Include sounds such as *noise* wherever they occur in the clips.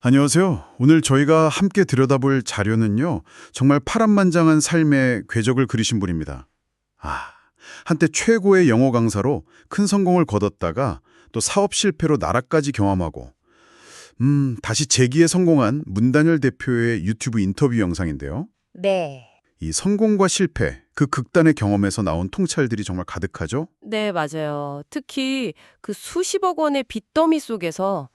안녕하세요. 오늘 저희가 함께 들여다볼 자료는요. 정말 파란만장한 삶의 궤적을 그리신 분입니다. 아, 한때 최고의 영어 강사로 큰 성공을 거뒀다가 또 사업 실패로 나락까지 경험하고 음, 다시 재기에 성공한 문단열 대표의 유튜브 인터뷰 영상인데요. 네. 이 성공과 실패, 그 극단의 경험에서 나온 통찰들이 정말 가득하죠? 네, 맞아요. 특히 그 수십억 원의 빚더미 속에서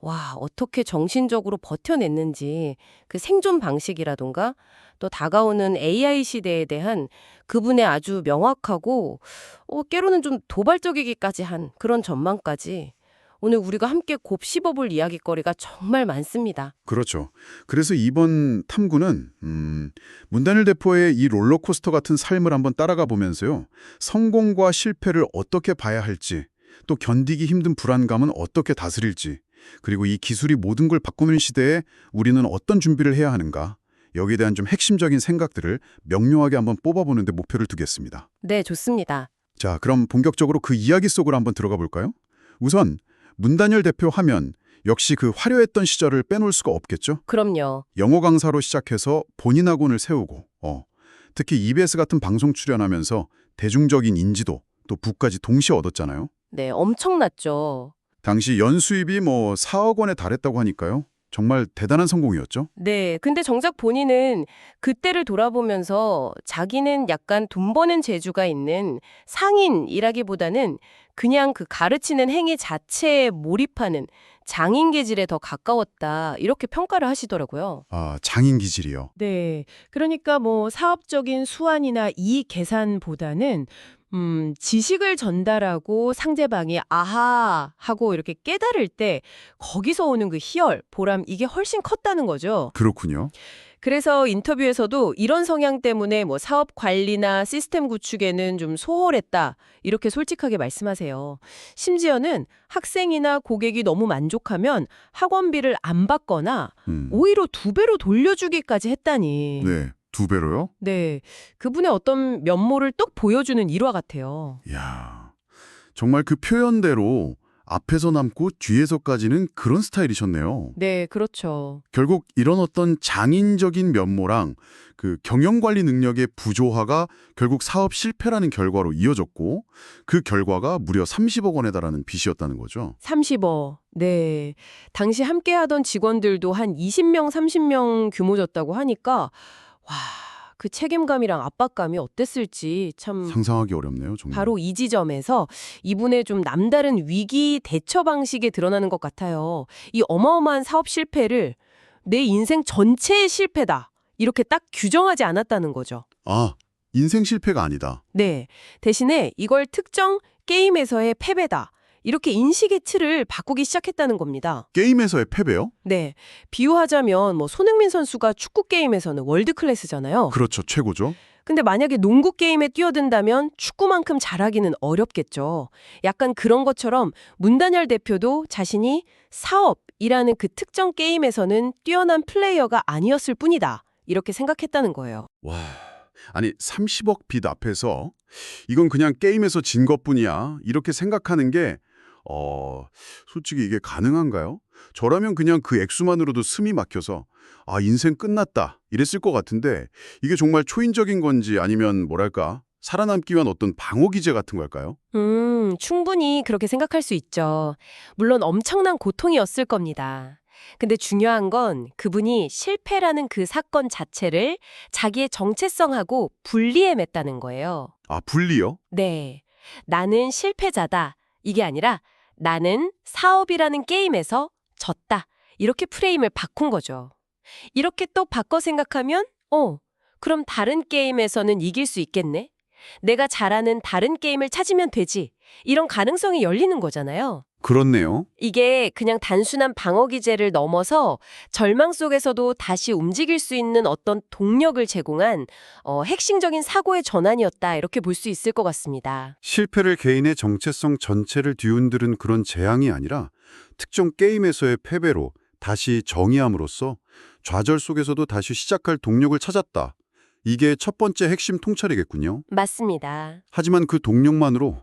와, 어떻게 정신적으로 버텨냈는지 그 생존 방식이라던가 또 다가오는 AI 시대에 대한 그분의 아주 명확하고 어, 깨로는 좀 도발적이기까지 한 그런 전망까지 오늘 우리가 함께 곱씹어볼 이야기거리가 정말 많습니다. 그렇죠. 그래서 이번 탐구는 음, 문단일 대표의 이 롤러코스터 같은 삶을 한번 따라가 보면서요. 성공과 실패를 어떻게 봐야 할지, 또 견디기 힘든 불안감은 어떻게 다스릴지, 그리고 이 기술이 모든 걸 바꾸는 시대에 우리는 어떤 준비를 해야 하는가, 여기에 대한 좀 핵심적인 생각들을 명료하게 한번 뽑아보는 데 목표를 두겠습니다. 네, 좋습니다. 자, 그럼 본격적으로 그 이야기 속으로 한번 들어가 볼까요? 우선 문단열 대표 하면 역시 그 화려했던 시절을 빼놓을 수가 없겠죠? 그럼요. 영어 강사로 시작해서 본인 학원을 세우고 어, 특히 EBS 같은 방송 출연하면서 대중적인 인지도 또 부까지 동시에 얻었잖아요. 네, 엄청났죠. 당시 연수입이 뭐 4억 원에 달했다고 하니까요. 정말 대단한 성공이었죠. 네, 근데 정작 본인은 그때를 돌아보면서 자기는 약간 돈 버는 재주가 있는 상인이라기보다는 그냥 그 가르치는 행위 자체에 몰입하는 장인 계질에 더 가까웠다 이렇게 평가를 하시더라고요. 아, 장인 기질이요. 네. 그러니까 뭐 사업적인 수완이나 이익 계산보다는 음, 지식을 전달하고 상대방이 아하 하고 이렇게 깨달을 때 거기서 오는 그 희열, 보람 이게 훨씬 컸다는 거죠. 그렇군요. 그래서 인터뷰에서도 이런 성향 때문에 뭐 사업 관리나 시스템 구축에는 좀 소홀했다. 이렇게 솔직하게 말씀하세요. 심지어는 학생이나 고객이 너무 만족하면 학원비를 안 받거나 음. 오히려 두 배로 돌려주기까지 했다니. 네, 두 배로요? 네, 그분의 어떤 면모를 똑 보여주는 일화 같아요. 야, 정말 그 표현대로 앞에서 남고 뒤에서까지는 그런 스타일이셨네요. 네, 그렇죠. 결국 이런 어떤 장인적인 면모랑 그 경영관리 능력의 부조화가 결국 사업 실패라는 결과로 이어졌고 그 결과가 무려 30억 원에 달하는 빚이었다는 거죠. 30억. 네. 당시 함께 하던 직원들도 한 20명, 30명 규모졌다고 하니까 와, 그 책임감이랑 압박감이 어땠을지 참 상상하기 어렵네요, 정말. 바로 이 지점에서 이분의 좀 남다른 위기 대처 방식에 드러나는 것 같아요. 이 어마어마한 사업 실패를 내 인생 전체의 실패다. 이렇게 딱 규정하지 않았다는 거죠. 아, 인생 실패가 아니다. 네. 대신에 이걸 특정 게임에서의 패배다. 이렇게 인식의 틀을 바꾸기 시작했다는 겁니다. 게임에서의 패배요? 네. 비유하자면 뭐 손흥민 선수가 축구 게임에서는 월드 클래스잖아요. 그렇죠, 최고죠. 근데 만약에 농구 게임에 뛰어든다면 축구만큼 잘하기는 어렵겠죠. 약간 그런 것처럼 문단열 대표도 자신이 사업이라는 그 특정 게임에서는 뛰어난 플레이어가 아니었을 뿐이다. 이렇게 생각했다는 거예요. 와, 아니 30억 빚 앞에서 이건 그냥 게임에서 진 것뿐이야. 이렇게 생각하는 게 어, 솔직히 이게 가능한가요? 저라면 그냥 그 액수만으로도 숨이 막혀서 아, 인생 끝났다. 이랬을 것 같은데 이게 정말 초인적인 건지 아니면 뭐랄까? 살아남기 위한 어떤 방어 기제 같은 걸까요? 음, 충분히 그렇게 생각할 수 있죠. 물론 엄청난 고통이었을 겁니다. 근데 중요한 건 그분이 실패라는 그 사건 자체를 자기의 정체성하고 분리해냈다는 거예요. 아, 분리요? 네. 나는 실패자다. 이게 아니라 나는 사업이라는 게임에서 졌다. 이렇게 프레임을 바꾼 거죠. 이렇게 또 바꿔 생각하면, 어, 그럼 다른 게임에서는 이길 수 있겠네? 내가 잘하는 다른 게임을 찾으면 되지. 이런 가능성이 열리는 거잖아요. 그렇네요. 이게 그냥 단순한 방어 기제를 넘어서 절망 속에서도 다시 움직일 수 있는 어떤 동력을 제공한 어, 핵심적인 사고의 전환이었다. 이렇게 볼 수 있을 것 같습니다. 실패를 개인의 정체성 전체를 뒤흔드는 그런 재앙이 아니라 특정 게임에서의 패배로 다시 정의함으로써 좌절 속에서도 다시 시작할 동력을 찾았다. 이게 첫 번째 핵심 통찰이겠군요. 맞습니다. 하지만 그 동력만으로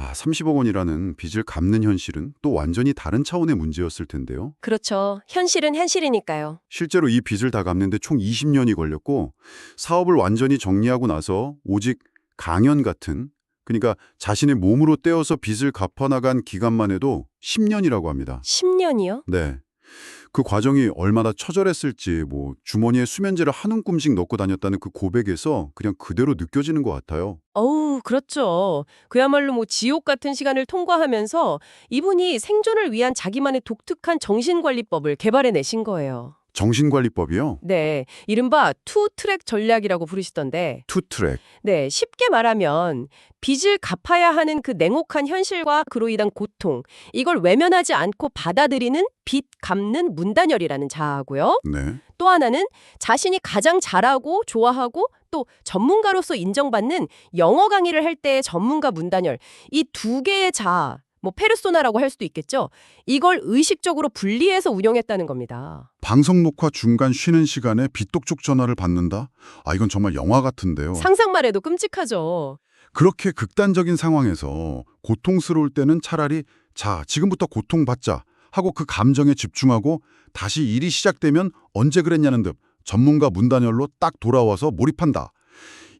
아, 30억 원이라는 빚을 갚는 현실은 또 완전히 다른 차원의 문제였을 텐데요. 그렇죠. 현실은 현실이니까요. 실제로 이 빚을 다 갚는데 총 20년이 걸렸고 사업을 완전히 정리하고 나서 오직 강연 같은 그러니까 자신의 몸으로 떼어서 빚을 갚아나간 기간만 해도 10년이라고 합니다. 10년이요? 네. 그 과정이 얼마나 처절했을지 뭐 주머니에 수면제를 한 움큼씩 넣고 다녔다는 그 고백에서 그냥 그대로 느껴지는 것 같아요. 어우, 그렇죠. 그야말로 뭐 지옥 같은 시간을 통과하면서 이분이 생존을 위한 자기만의 독특한 정신관리법을 개발해내신 거예요. 정신관리법이요. 네, 이른바 투 트랙 전략이라고 부르시던데, 투트랙. 네, 쉽게 말하면 빚을 갚아야 하는 그 냉혹한 현실과 그로 인한 고통, 이걸 외면하지 않고 받아들이는 빚 갚는 문단열이라는 자아고요. 네. 또 하나는 자신이 가장 잘하고 좋아하고 또 전문가로서 인정받는 영어 강의를 할 때의 전문가 문단열 이 두 개의 자아 뭐 페르소나라고 할 수도 있겠죠. 이걸 의식적으로 분리해서 운영했다는 겁니다. 방송 녹화 중간 쉬는 시간에 빚독촉 전화를 받는다? 아, 이건 정말 영화 같은데요. 상상만 해도 끔찍하죠. 그렇게 극단적인 상황에서 고통스러울 때는 차라리 자, 지금부터 고통받자 하고 그 감정에 집중하고 다시 일이 시작되면 언제 그랬냐는 듯 전문가 문단열로 딱 돌아와서 몰입한다.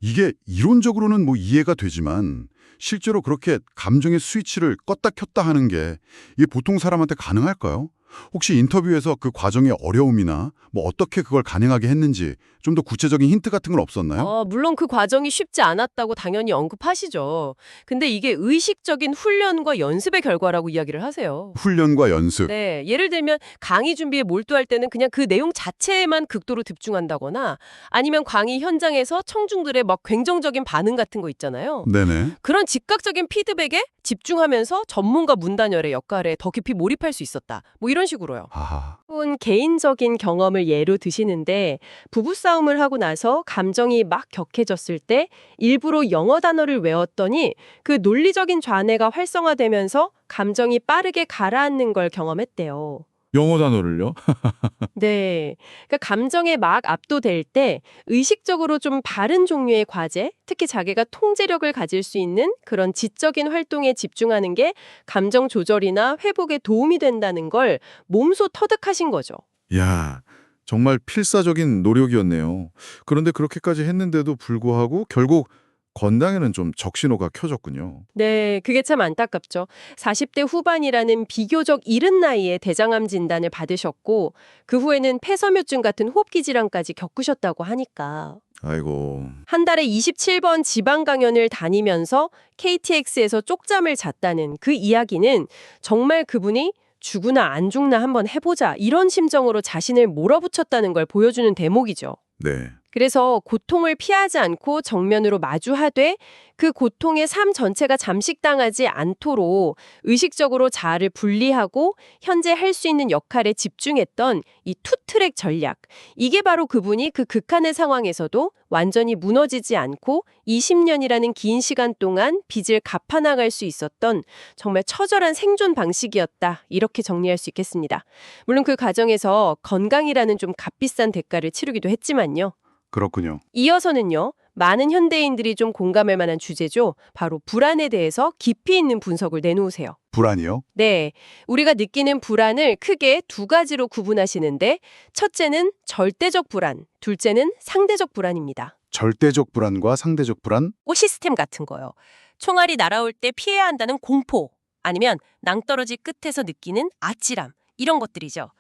이게 이론적으로는 뭐 이해가 되지만 실제로 그렇게 감정의 스위치를 껐다 켰다 하는 게 이게 보통 사람한테 가능할까요? 혹시 인터뷰에서 그 과정의 어려움이나 뭐 어떻게 그걸 가능하게 했는지 좀 더 구체적인 힌트 같은 건 없었나요? 어, 물론 그 과정이 쉽지 않았다고 당연히 언급하시죠. 근데 이게 의식적인 훈련과 연습의 결과라고 이야기를 하세요. 훈련과 연습. 네, 예를 들면 강의 준비에 몰두할 때는 그냥 그 내용 자체에만 극도로 집중한다거나 아니면 강의 현장에서 청중들의 막 굉장적인 반응 같은 거 있잖아요. 네네. 그런 즉각적인 피드백에 집중하면서 전문가 문단열의 역할에 더 깊이 몰입할 수 있었다. 뭐 이런 식으로요. 아하. 분 개인적인 경험을 예로 드시는데 부부싸움을 하고 나서 감정이 막 격해졌을 때 일부러 영어 단어를 외웠더니 그 논리적인 좌뇌가 활성화되면서 감정이 빠르게 가라앉는 걸 경험했대요. 영어 단어를요? *laughs* 네. 그러니까 감정에 막 압도될 때 의식적으로 좀 바른 종류의 과제, 특히 자기가 통제력을 가질 수 있는 그런 지적인 활동에 집중하는 게 감정 조절이나 회복에 도움이 된다는 걸 몸소 터득하신 거죠. 야, 정말 필사적인 노력이었네요. 그런데 그렇게까지 했는데도 불구하고 결국 건강에는 좀 적신호가 켜졌군요. 네, 그게 참 안타깝죠. 40대 후반이라는 비교적 이른 나이에 대장암 진단을 받으셨고 그 후에는 폐섬유증 같은 호흡기 질환까지 겪으셨다고 하니까 아이고, 한 달에 27번 지방 강연을 다니면서 KTX에서 쪽잠을 잤다는 그 이야기는 정말 그분이 죽으나 안 죽나 한번 해보자 이런 심정으로 자신을 몰아붙였다는 걸 보여주는 대목이죠. 네. 그래서 고통을 피하지 않고 정면으로 마주하되 그 고통의 삶 전체가 잠식당하지 않도록 의식적으로 자아를 분리하고 현재 할 수 있는 역할에 집중했던 이 투트랙 전략. 이게 바로 그분이 그 극한의 상황에서도 완전히 무너지지 않고 20년이라는 긴 시간 동안 빚을 갚아나갈 수 있었던 정말 처절한 생존 방식이었다. 이렇게 정리할 수 있겠습니다. 물론 그 과정에서 건강이라는 좀 값비싼 대가를 치르기도 했지만요. 그렇군요. 이어서는요. 많은 현대인들이 좀 공감할 만한 주제죠. 바로 불안에 대해서 깊이 있는 분석을 내놓으세요. 불안이요? 네. 우리가 느끼는 불안을 크게 두 가지로 구분하시는데 첫째는 절대적 불안, 둘째는 상대적 불안입니다. 절대적 불안과 상대적 불안? 오 시스템 같은 거요. 총알이 날아올 때 피해야 한다는 공포 아니면 낭떠러지 끝에서 느끼는 아찔함 이런 것들이죠.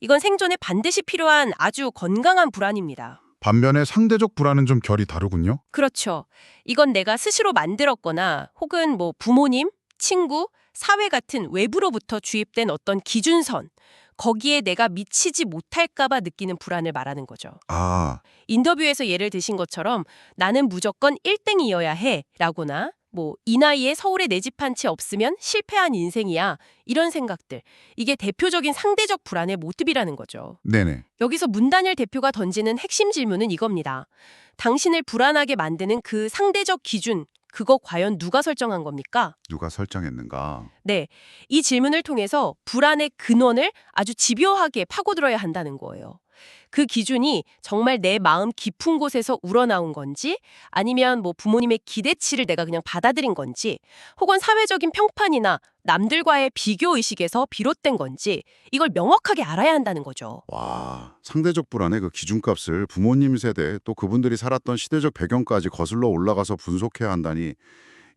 이건 생존에 반드시 필요한 아주 건강한 불안입니다. 반면에 상대적 불안은 좀 결이 다르군요. 그렇죠. 이건 내가 스스로 만들었거나 혹은 뭐 부모님, 친구, 사회 같은 외부로부터 주입된 어떤 기준선, 거기에 내가 미치지 못할까 봐 느끼는 불안을 말하는 거죠. 아, 인터뷰에서 예를 드신 것처럼 나는 무조건 1등이어야 해 라거나 뭐 이 나이에 서울에 내 집 한 채 없으면 실패한 인생이야 이런 생각들 이게 대표적인 상대적 불안의 모습이라는 거죠. 네네. 여기서 문단열 대표가 던지는 핵심 질문은 이겁니다. 당신을 불안하게 만드는 그 상대적 기준, 그거 과연 누가 설정한 겁니까? 누가 설정했는가? 네. 이 질문을 통해서 불안의 근원을 아주 집요하게 파고들어야 한다는 거예요. 그 기준이 정말 내 마음 깊은 곳에서 우러나온 건지 아니면 뭐 부모님의 기대치를 내가 그냥 받아들인 건지 혹은 사회적인 평판이나 남들과의 비교 의식에서 비롯된 건지 이걸 명확하게 알아야 한다는 거죠. 와, 상대적 불안의 그 기준값을 부모님 세대 또 그분들이 살았던 시대적 배경까지 거슬러 올라가서 분석해야 한다니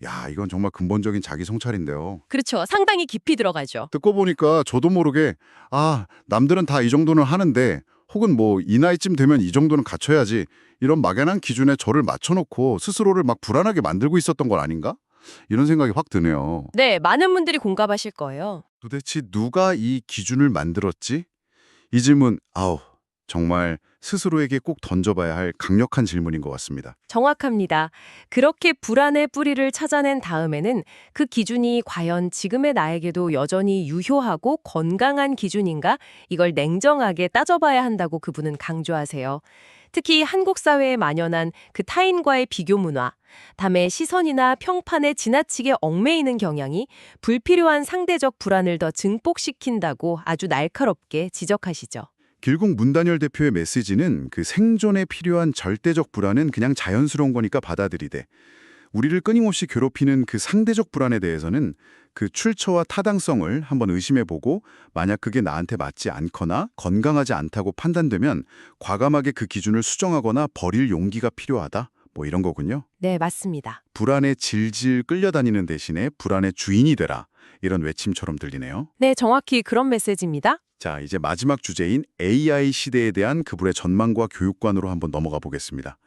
야, 이건 정말 근본적인 자기 성찰인데요. 그렇죠. 상당히 깊이 들어가죠. 듣고 보니까 저도 모르게 아, 남들은 다 이 정도는 하는데 혹은 뭐 이 나이쯤 되면 이 정도는 갖춰야지 이런 막연한 기준에 저를 맞춰놓고 스스로를 막 불안하게 만들고 있었던 건 아닌가? 이런 생각이 확 드네요. 네, 많은 분들이 공감하실 거예요. 도대체 누가 이 기준을 만들었지? 이 질문, 아우, 정말 스스로에게 꼭 던져봐야 할 강력한 질문인 것 같습니다. 정확합니다. 그렇게 불안의 뿌리를 찾아낸 다음에는 그 기준이 과연 지금의 나에게도 여전히 유효하고 건강한 기준인가? 이걸 냉정하게 따져봐야 한다고 그분은 강조하세요. 특히 한국 사회에 만연한 그 타인과의 비교 문화, 다음에 시선이나 평판에 지나치게 얽매이는 경향이 불필요한 상대적 불안을 더 증폭시킨다고 아주 날카롭게 지적하시죠. 길국 문단열 대표의 메시지는 그 생존에 필요한 절대적 불안은 그냥 자연스러운 거니까 받아들이되 우리를 끊임없이 괴롭히는 그 상대적 불안에 대해서는 그 출처와 타당성을 한번 의심해보고 만약 그게 나한테 맞지 않거나 건강하지 않다고 판단되면 과감하게 그 기준을 수정하거나 버릴 용기가 필요하다. 뭐 이런 거군요. 네, 맞습니다. 불안에 질질 끌려다니는 대신에 불안의 주인이 되라. 이런 외침처럼 들리네요. 네, 정확히 그런 메시지입니다. 자, 이제 마지막 주제인 AI 시대에 대한 그분의 전망과 교육관으로 한번 넘어가 보겠습니다.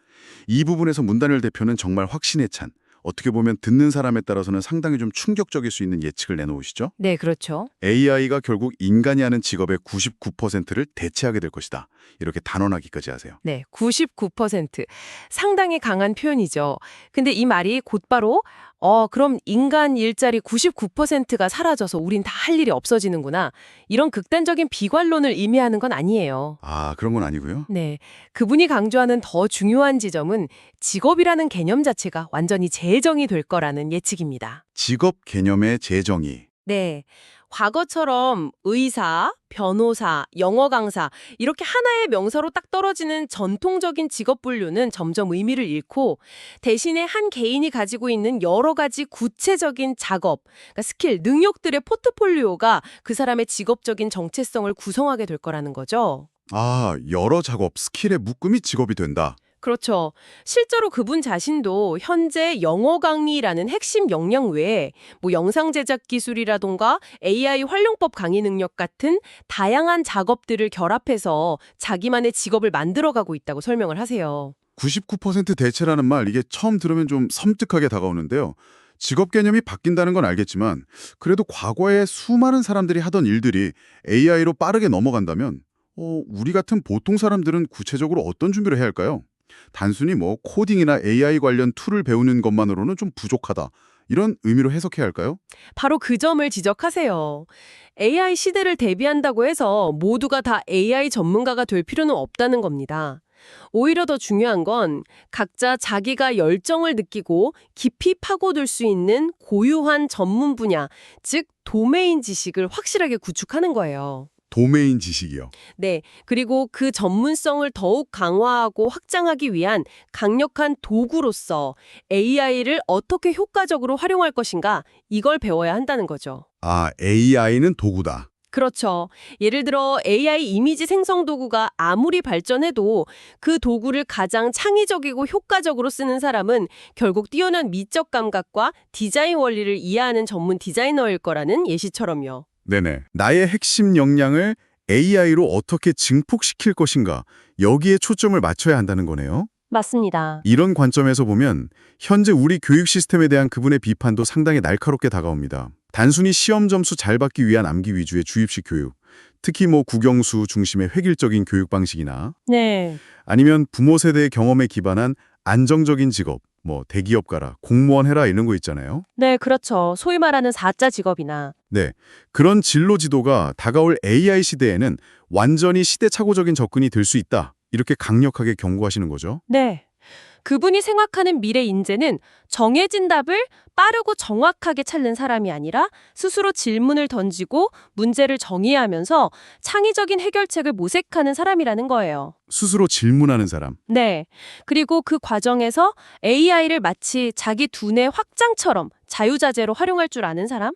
이 부분에서 문단열 대표는 정말 확신에 찬, 어떻게 보면 듣는 사람에 따라서는 상당히 좀 충격적일 수 있는 예측을 내놓으시죠. 네, 그렇죠. AI가 결국 인간이 하는 직업의 99%를 대체하게 될 것이다. 이렇게 단언하기까지 하세요. 네, 99%. 상당히 강한 표현이죠. 근데 이 말이 곧바로 어, 그럼 인간 일자리 99%가 사라져서 우린 다 할 일이 없어지는구나. 이런 극단적인 비관론을 의미하는 건 아니에요. 아, 그런 건 아니고요. 네. 그분이 강조하는 더 중요한 지점은 직업이라는 개념 자체가 완전히 재정이 될 거라는 예측입니다. 직업 개념의 재정의. 네. 과거처럼 의사, 변호사, 영어 강사 이렇게 하나의 명사로 딱 떨어지는 전통적인 직업 분류는 점점 의미를 잃고 대신에 한 개인이 가지고 있는 여러 가지 구체적인 작업, 그러니까 스킬, 능력들의 포트폴리오가 그 사람의 직업적인 정체성을 구성하게 될 거라는 거죠. 아, 여러 작업, 스킬의 묶음이 직업이 된다. 그렇죠. 실제로 그분 자신도 현재 영어 강의라는 핵심 역량 외에 뭐 영상 제작 기술이라던가 AI 활용법 강의 능력 같은 다양한 작업들을 결합해서 자기만의 직업을 만들어가고 있다고 설명을 하세요. 99% 대체라는 말 이게 처음 들으면 좀 섬뜩하게 다가오는데요. 직업 개념이 바뀐다는 건 알겠지만 그래도 과거에 수많은 사람들이 하던 일들이 AI로 빠르게 넘어간다면 어, 우리 같은 보통 사람들은 구체적으로 어떤 준비를 해야 할까요? 단순히 뭐 코딩이나 AI 관련 툴을 배우는 것만으로는 좀 부족하다. 이런 의미로 해석해야 할까요? 바로 그 점을 지적하세요. AI 시대를 대비한다고 해서 모두가 다 AI 전문가가 될 필요는 없다는 겁니다. 오히려 더 중요한 건 각자 자기가 열정을 느끼고 깊이 파고들 수 있는 고유한 전문 분야, 즉 도메인 지식을 확실하게 구축하는 거예요. 도메인 지식이요. 네. 그리고 그 전문성을 더욱 강화하고 확장하기 위한 강력한 도구로서 AI를 어떻게 효과적으로 활용할 것인가 이걸 배워야 한다는 거죠. 아, AI는 도구다. 그렇죠. 예를 들어 AI 이미지 생성 도구가 아무리 발전해도 그 도구를 가장 창의적이고 효과적으로 쓰는 사람은 결국 뛰어난 미적 감각과 디자인 원리를 이해하는 전문 디자이너일 거라는 예시처럼요. 네네. 나의 핵심 역량을 AI로 어떻게 증폭시킬 것인가 여기에 초점을 맞춰야 한다는 거네요. 맞습니다. 이런 관점에서 보면 현재 우리 교육 시스템에 대한 그분의 비판도 상당히 날카롭게 다가옵니다. 단순히 시험 점수 잘 받기 위한 암기 위주의 주입식 교육, 특히 뭐 국영수 중심의 획일적인 교육 방식이나 네. 아니면 부모 세대의 경험에 기반한 안정적인 직업, 뭐 대기업 가라, 공무원 해라 이런 거 있잖아요. 네, 그렇죠. 소위 말하는 사자 직업이나 네, 그런 진로 지도가 다가올 AI 시대에는 완전히 시대착오적인 접근이 될 수 있다. 이렇게 강력하게 경고하시는 거죠. 네. 그분이 생각하는 미래 인재는 정해진 답을 빠르고 정확하게 찾는 사람이 아니라 스스로 질문을 던지고 문제를 정의하면서 창의적인 해결책을 모색하는 사람이라는 거예요. 스스로 질문하는 사람. 네. 그리고 그 과정에서 AI를 마치 자기 두뇌 확장처럼 자유자재로 활용할 줄 아는 사람?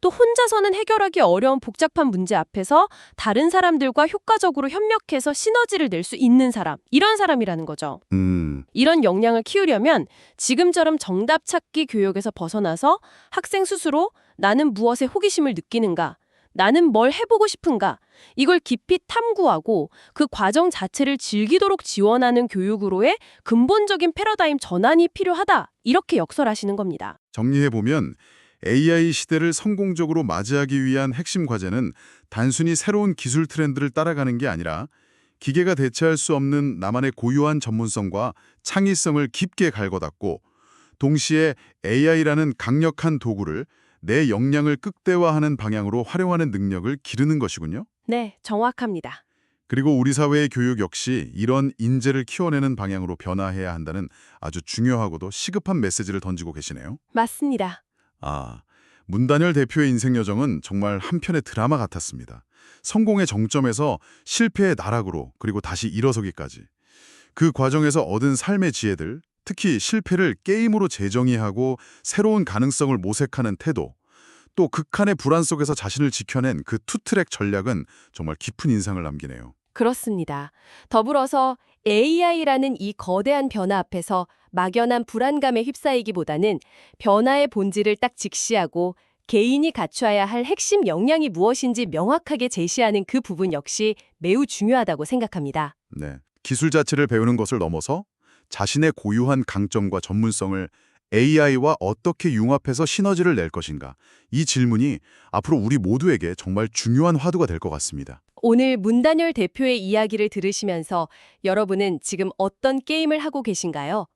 또 혼자서는 해결하기 어려운 복잡한 문제 앞에서 다른 사람들과 효과적으로 협력해서 시너지를 낼 수 있는 사람. 이런 사람이라는 거죠. 음, 이런 역량을 키우려면 지금처럼 정답 찾기 교육에서 벗어나서 학생 스스로 나는 무엇에 호기심을 느끼는가, 나는 뭘 해보고 싶은가, 이걸 깊이 탐구하고 그 과정 자체를 즐기도록 지원하는 교육으로의 근본적인 패러다임 전환이 필요하다. 이렇게 역설하시는 겁니다. 정리해보면 AI 시대를 성공적으로 맞이하기 위한 핵심 과제는 단순히 새로운 기술 트렌드를 따라가는 게 아니라 기계가 대체할 수 없는 나만의 고유한 전문성과 창의성을 깊게 갈고닦고 동시에 AI라는 강력한 도구를 내 역량을 극대화하는 방향으로 활용하는 능력을 기르는 것이군요. 네, 정확합니다. 그리고 우리 사회의 교육 역시 이런 인재를 키워내는 방향으로 변화해야 한다는 아주 중요하고도 시급한 메시지를 던지고 계시네요. 맞습니다. 아, 문단열 대표의 인생 여정은 정말 한편의 드라마 같았습니다. 성공의 정점에서 실패의 나락으로 그리고 다시 일어서기까지. 그 과정에서 얻은 삶의 지혜들, 특히 실패를 게임으로 재정의하고 새로운 가능성을 모색하는 태도, 또 극한의 불안 속에서 자신을 지켜낸 그 투트랙 전략은 정말 깊은 인상을 남기네요. 그렇습니다. 더불어서 AI라는 이 거대한 변화 앞에서 막연한 불안감에 휩싸이기보다는 변화의 본질을 딱 직시하고 개인이 갖춰야 할 핵심 역량이 무엇인지 명확하게 제시하는 그 부분 역시 매우 중요하다고 생각합니다. 네. 기술 자체를 배우는 것을 넘어서 자신의 고유한 강점과 전문성을 AI와 어떻게 융합해서 시너지를 낼 것인가. 이 질문이 앞으로 우리 모두에게 정말 중요한 화두가 될 것 같습니다. 오늘 문단열 대표의 이야기를 들으시면서 여러분은 지금 어떤 게임을 하고 계신가요?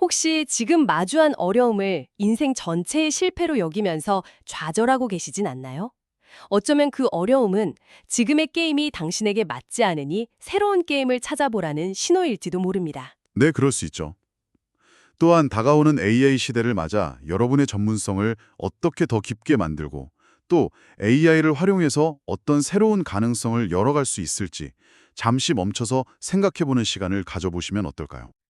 혹시 지금 마주한 어려움을 인생 전체의 실패로 여기면서 좌절하고 계시진 않나요? 어쩌면 그 어려움은 지금의 게임이 당신에게 맞지 않으니 새로운 게임을 찾아보라는 신호일지도 모릅니다. 네, 그럴 수 있죠. 또한 다가오는 AI 시대를 맞아 여러분의 전문성을 어떻게 더 깊게 만들고 또 AI를 활용해서 어떤 새로운 가능성을 열어갈 수 있을지 잠시 멈춰서 생각해보는 시간을 가져보시면 어떨까요?